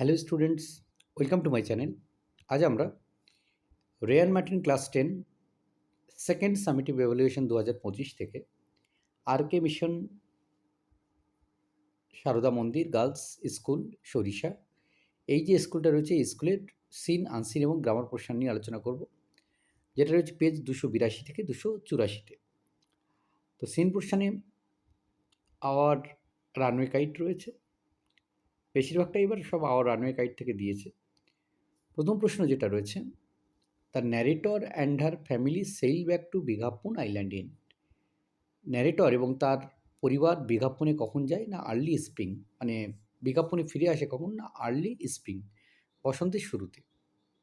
Hello students, welcome to my channel. আজ আমরা Ryan Martin class ten, second summative evaluation দু হাজার পঁচিশ থেকে আর কে মিশন, সারদা মন্দির, গার্লস স্কুল, সরিষা, এই যে স্কুলটা রয়েছে, এই স্কুলের সিন, আনসিন এবং গ্রামার পোর্শন নিয়ে আলোচনা করব, যেটা রয়েছে পেজ দুশো বিরাশি থেকে দুশো চুরাশিতে। তো সিন পোর্শনে আওয়ার রানওয়ে কাইট রয়েছে বেশিরভাগটা এবার সব আওয়ার রানওয়ে গাইড থেকে দিয়েছে। প্রথম প্রশ্ন যেটা রয়েছে the narrator and her family sail back to বিঘাপুন island in narrator এবং তার পরিবার বিঘাপুনে কখন যায় না আর্লি স্প্রিং মানে বিঘাপুনে ফিরে আসে কখন না আর্লি স্প্রিং বসন্তের শুরুতে।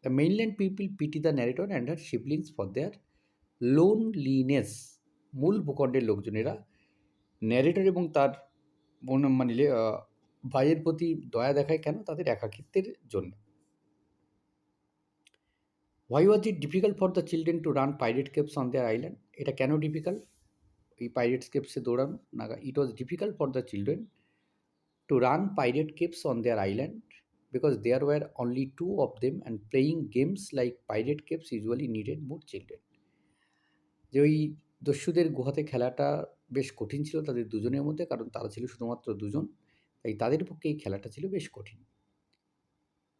The mainland people pity the narrator and her siblings for their loneliness মূল ভূখণ্ডের লোকজনেরা ন্যারেটর এবং তার মানে ভাইয়ের প্রতি দয়া দেখায় কেন? তাদের একাকিত্বের জন্য। Why was it difficult for the children to run pirate capes on their island এটা কেন ডিফিকাল্ট এই পাইরেট কেপসে দৌড়ানো না it was difficult for the children to run pirate capes on their island because there were only two of them and playing games like pirate capes usually needed more children যে ওই দস্যুদের গুহাতে খেলাটা বেশ কঠিন ছিল তাদের দুজনের মধ্যে, কারণ তারা ছিল শুধুমাত্র দুজন। তাই তাদের পক্ষে এই খেলাটা ছিল বেশ কঠিন।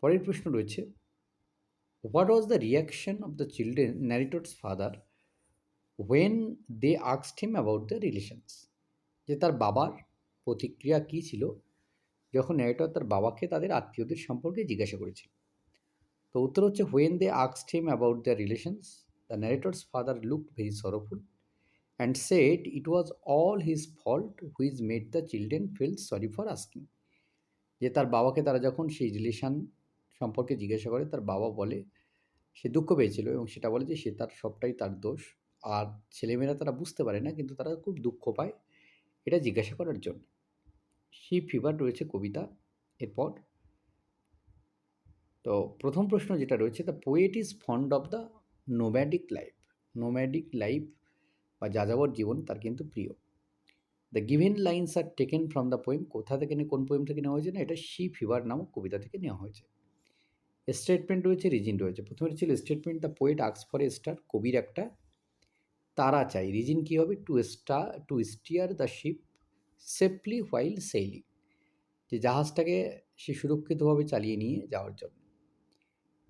পরের প্রশ্ন রয়েছে what was the reaction of the children narrator's father when they আক্সড him about the relations যে তার বাবার প্রতিক্রিয়া কী ছিল? যখন ন্যারেটর তার বাবাকে তাদের আত্মীয়দের সম্পর্কে জিজ্ঞাসা করেছিল। তো উত্তর হচ্ছে when they আক্সড him about the relations the narrator's father look very sorrowful and said it was all his fault which made the children feel sorry for asking যে তার বাবাকে তারা যখন সেই রিলেশান সম্পর্কে জিজ্ঞাসা করে, তার বাবা বলে, সে দুঃখ পেয়েছিল এবং সেটা বলে যে সে তার সবটাই তার দোষ। আর ছেলেমেয়েরা তারা বুঝতে পারে না, কিন্তু তারা খুব দুঃখ পায় এটা জিজ্ঞাসা করার জন্য। সেই ফিভার রয়েছে কবিতা এরপর। তো প্রথম প্রশ্ন যেটা রয়েছে the poet is fond of the nomadic life nomadic life বা যাযাবর জীবন তার কিন্তু প্রিয়। The given lines are taken from the poem কোথা থেকে কোন পোয়েম থেকে নেওয়া হয়েছে না, এটা শি ফিভার নামক কবিতা থেকে নেওয়া হয়েছে। স্টেটমেন্ট রয়েছে, রিজিন রয়েছে। প্রথমে ছিল statement the poet asks for a star কবির একটা তারা চাই। রিজিন কী হবে? To star to steer the ship safely while sailing যে জাহাজটাকে সে সুরক্ষিতভাবে চালিয়ে নিয়ে যাওয়ার জন্য।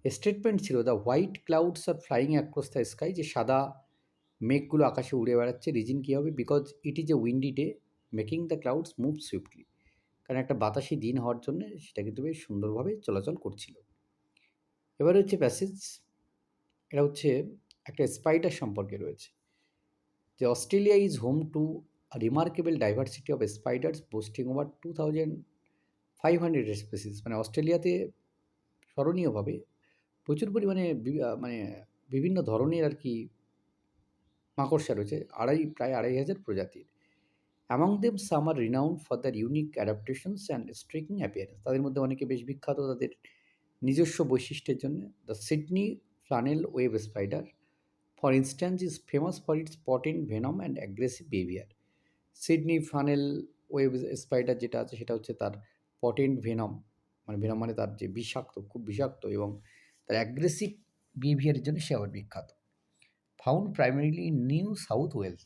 স্টেটমেন্ট ছিল the white clouds are flying across the sky যে সাদা মেঘগুলো আকাশে উড়ে বেড়াচ্ছে। রিজিন কী হবে? Because it is a windy day making the clouds move swiftly কারণ একটা বাতাসি দিন হওয়ার জন্য সেটা কিন্তু বেশ সুন্দরভাবে চলাচল করছিল। এবার হচ্ছে প্যাসেজ এটা হচ্ছে একটা স্পাইডার সম্পর্কে রয়েছে। যে Australia is home to remarkable diversity of spiders boasting over two thousand five hundred species মানে অস্ট্রেলিয়াতে স্মরণীয়ভাবে প্রচুর পরিমাণে মানে বিভিন্ন ধরনের আর কি মাকড়সা রয়েছে, আড়াই, প্রায় আড়াই হাজার প্রজাতির। Among them some are renowned for their unique adaptations and striking appearance তাদের মধ্যে অনেকে বেশ বিখ্যাত তাদের নিজস্ব বৈশিষ্ট্যের জন্য। The Sydney funnel web spider for instance is famous for its potent venom and aggressive behaviour Sydney funnel web spider যেটা আছে, সেটা হচ্ছে তার পটেন্ট ভেনম মানে ভেনম মানে তার যে বিষাক্ত, খুব বিষাক্ত এবং তার অ্যাগ্রেসিভ বিহেভিয়ারের জন্য সে আবার বিখ্যাত। Found primarily New South Wales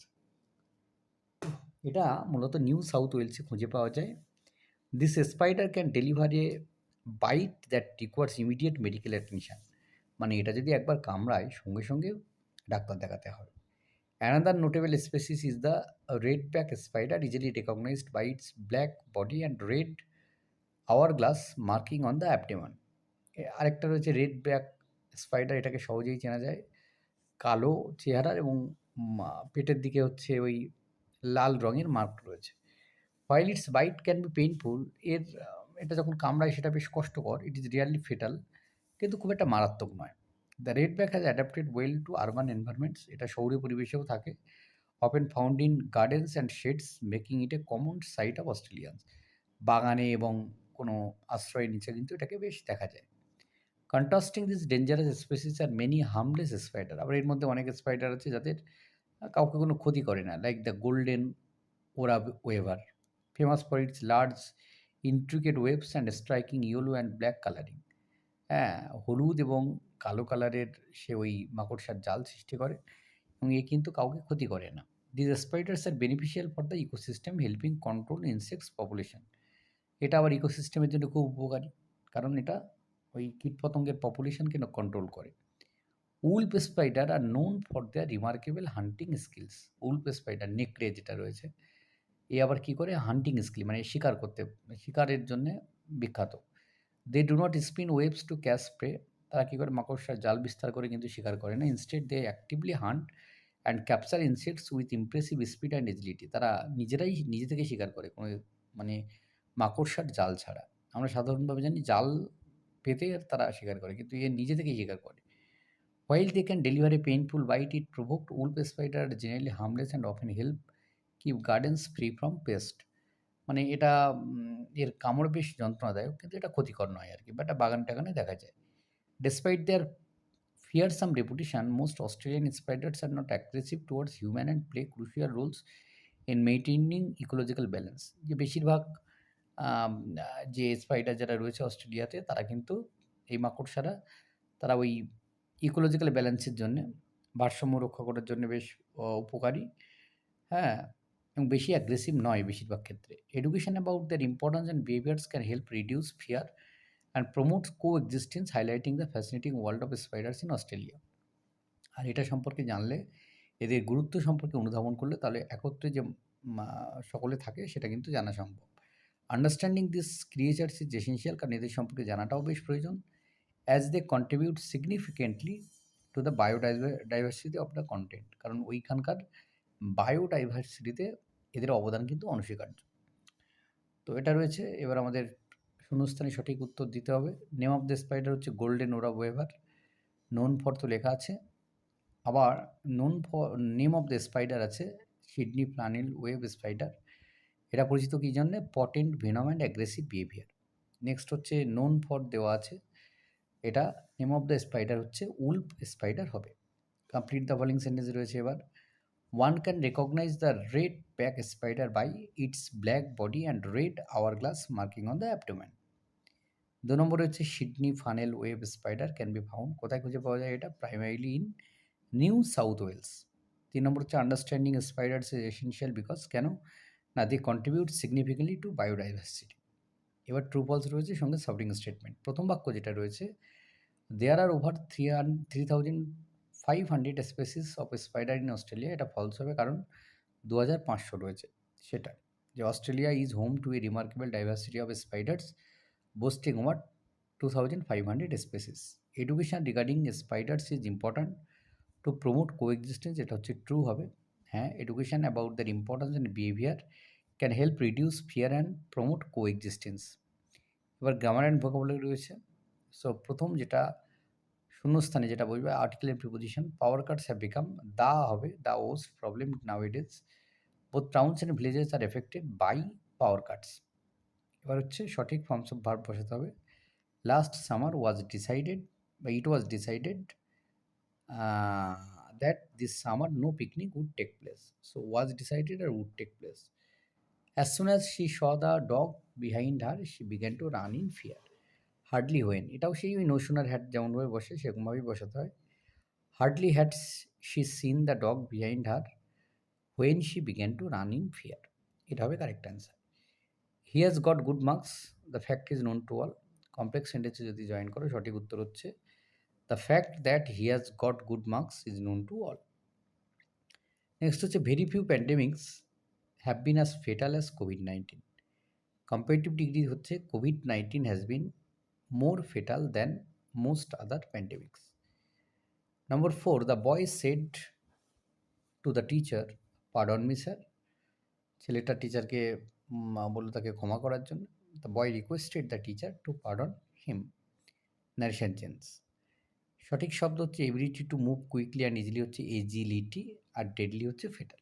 এটা মূলত নিউ সাউথ ওয়েলসে খুঁজে পাওয়া যায়। This spider can deliver a bite that requires immediate medical attention মানে এটা যদি একবার কামড়ায়, সঙ্গে সঙ্গে ডাক্তার দেখাতে হবে। Another notable species is the red back spider easily recognised by its black body and red hour glass marking on the abdomen আরেকটা রয়েছে রেড ব্যাক স্পাইডার এটাকে সহজেই চেনা যায়। কালো চেহারা এবং পেটের দিকে হচ্ছে ওই লাল রঙের মার্ক রয়েছে। While its bite can be painful এর, এটা যখন কামড়ায় সেটা বেশ কষ্টকর ইট ইজ রিয়ালি ফেটাল কিন্তু খুব একটা মারাত্মক নয়। The red back has adapted well to urban environments এটা শহুরে পরিবেশেও থাকে। Often found in gardens and sheds making it a common sight of Australians বাগানে এবং কোনো আশ্রয়ের নিচে কিন্তু এটাকে বেশ দেখা যায়। Contrasting this dangerous species are many harmless spider আবার এর মধ্যে অনেক স্পাইডার আছে যাদের কাউকে কোনো ক্ষতি করে না। Like the golden orb weaver famous for its large intricate webs and striking yellow and black colouring হ্যাঁ হলুদ এবং কালো কালারের সে ওই মাকড়সার জাল সৃষ্টি করে এবং এ কিন্তু কাউকে ক্ষতি করে না। This spiders are beneficial for the ecosystem helping control insects population এটা আবার ইকোসিস্টেমের জন্য খুব উপকারী, কারণ এটা ওই কীটপতঙ্গের পপুলেশনকে কন্ট্রোল করে। Wolf spider are known for their remarkable hunting skills wolf spider নেকড়ে যেটা রয়েছে, এ আবার কী করে? হান্টিং স্কিল মানে শিকার করতে, শিকারের জন্যে বিখ্যাত। They do not spin webs to catch prey তারা কী করে? মাকড়সার জাল বিস্তার করে কিন্তু শিকার করে না। Instead they actively hunt and capture insects with impressive speed and agility তারা নিজেরাই নিজে থেকে শিকার করে কোনো মানে মাকড়সার জাল ছাড়া। আমরা সাধারণভাবে জানি জাল পেতে তারা স্বীকার করে কিন্তু এ নিজে থেকেই স্বীকার করে। While they can deliver a painful bite it provoked wolf spider generally harmless and often help keep gardens free from pest মানে এটা এর কামড় বেশ যন্ত্রণাদায়ক কিন্তু এটা ক্ষতিকর নয় আর কি বা এটা বাগান টাগানে দেখা যায়। Despite their fearsome reputation, most Australian spiders are not aggressive towards human and play crucial roles in maintaining ecological balance যে বেশিরভাগ যে স্পাইডার যারা রয়েছে অস্ট্রেলিয়াতে, তারা কিন্তু এই মাকড়সারা, তারা ওই ইকোলজিক্যাল ব্যালেন্সের জন্যে, ভারসাম্য রক্ষা করার জন্য বেশ উপকারী। হ্যাঁ এবং বেশি অ্যাগ্রেসিভ নয় বেশিরভাগ ক্ষেত্রে। Education about their importance and behaviours can help reduce fear and promote coexistence highlighting the fascinating world of spiders in Australia আর এটা সম্পর্কে জানলে, এদের গুরুত্ব সম্পর্কে অনুধাবন করলে, তাহলে একত্রে যে সকলে থাকে, সেটা কিন্তু জানা সম্ভব। Understanding this creatures is essential কারণ এদের সম্পর্কে জানাটাও বেশ প্রয়োজন। As they contribute significantly to the biodiversity of the continent কারণ ওইখানকার বায়োডাইভার্সিটিতে এদের অবদান কিন্তু অনস্বীকার্য। তো এটা রয়েছে। এবার আমাদের শূন্যস্থানে সঠিক উত্তর দিতে হবে। নেম অফ দ্য স্পাইডার হচ্ছে golden orb weaver known for তো লেখা আছে। আবার known for name of the spider আছে। সিডনি প্লানিল ওয়েব স্পাইডার এটা পরিচিত কী জন্যে? Potent venom and aggressive behaviour next হচ্ছে নোন ফর দেওয়া আছে। এটা নেম অফ দ্য স্পাইডার হচ্ছে উল্প স্পাইডার হবে। কমপ্লিট দ্য ফলিং সেন্টেন্স রয়েছে এবার। One can recognise the red back spider by its black body and red hour glass marking on the abdomen দু নম্বরে হচ্ছে Sydney funnel web spider can be found কোথায় খুঁজে পাওয়া যায় এটা? Primarily in New South Wales তিন নম্বর হচ্ছে understanding spiders is essential because কেন? না they contribute significantly to biodiversity এবার ট্রু ফলস রয়েছে, সঙ্গে সাবডিং স্টেটমেন্ট প্রথম বাক্য যেটা রয়েছে there are over three three thousand five hundred species of spider in Australia এটা ফলস হবে কারণ দু হাজার পাঁচশো রয়েছে সেটা যে Australia is home to a remarkable diversity of spiders boasting over 2500 species. Education regarding spiders is important to promote coexistence. এটা হচ্ছে ট্রু হবে হ্যাঁ education about their importance and behaviour can help reduce fear and promote coexistence এবার grammar and vocabulary রয়েছে। So প্রথম যেটা শূন্যস্থানে যেটা বলবে আর্টিকেলের preposition power cuts have become the হবে the ওস problem now it is both towns and villages are affected by power cuts এবার হচ্ছে সঠিক ফর্মস অফ ভার্ব বসাতে হবে। লাস্ট সামার ওয়াজ ডিসাইডেড বা it was decided that this summer no picnic would take place so was decided R would take place as soon as she saw the dog behind her she began to run in fear hardly when এটাও সেই ওই নোশনার hat যেমনভাবে বসে, সেরকমভাবেই বসাতে হয়। Hardly had she seen the dog behind her when she began to run in fear এটা হবে correct answer he has got good marks the fact is known to all complex সেন্টেন্সে যদি জয়েন করো, সঠিক উত্তর হচ্ছে the fact that he has got good marks is known to all next হচ্ছে very few pandemics have been as fatal as COVID nineteen comparative degree হচ্ছে COVID nineteen has been more fatal than most other pandemics number four the boy said to the teacher pardon me sir ছেলেটা টিচারকে বলল তাকে ক্ষমা করার জন্য। The boy requested the teacher to pardon him narration change সঠিক শব্দ হচ্ছে ability to move quickly and easily হচ্ছে এজিলিটি আর ডেডলি হচ্ছে ফেটাল